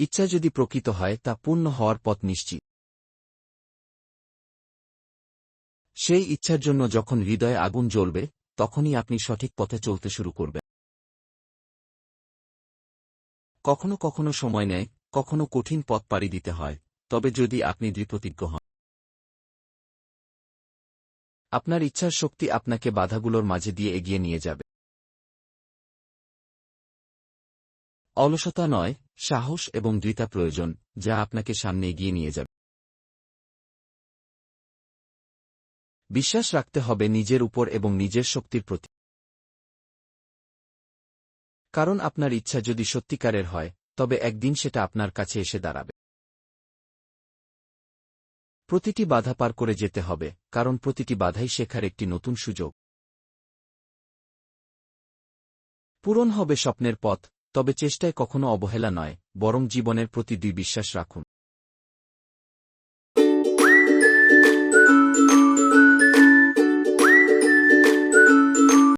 ইচ্ছা যদি প্রকৃত হয়, তা পূর্ণ হওয়ার পথ নিশ্চিত। সেই ইচ্ছার জন্য যখন হৃদয়ে আগুন জ্বলবে, তখনই আপনি সঠিক পথে চলতে শুরু করবেন। কখনো কখনো সময় নেয়, কখনো কঠিন পথ পাড়ি দিতে হয়, তবে যদি আপনি দৃঢ়প্রতিজ্ঞ হন। আপনার ইচ্ছার শক্তি আপনাকে বাধাগুলোর মাঝে দিয়ে এগিয়ে নিয়ে যাবে। অলসতা নয় সাহস এবং দৃতা প্রয়োজন, যা আপনাকে সামনে এগিয়ে নিয়ে যাবে। বিশ্বাস রাখতে হবে নিজের উপর এবং নিজের শক্তির প্রতি। কারণ আপনার ইচ্ছা যদি সত্যিকারের হয়, তবে একদিন সেটা আপনার কাছে এসে দাঁড়াবে। প্রতিটি বাধা পার করে যেতে হবে, কারণ প্রতিটি বাধাই শেখার একটি নতুন সুযোগ। পূরণ হবে স্বপ্নের পথ তবে চেষ্টায় কখনো অবহেলা নয় বরং জীবনের প্রতি দুই বিশ্বাস রাখুন।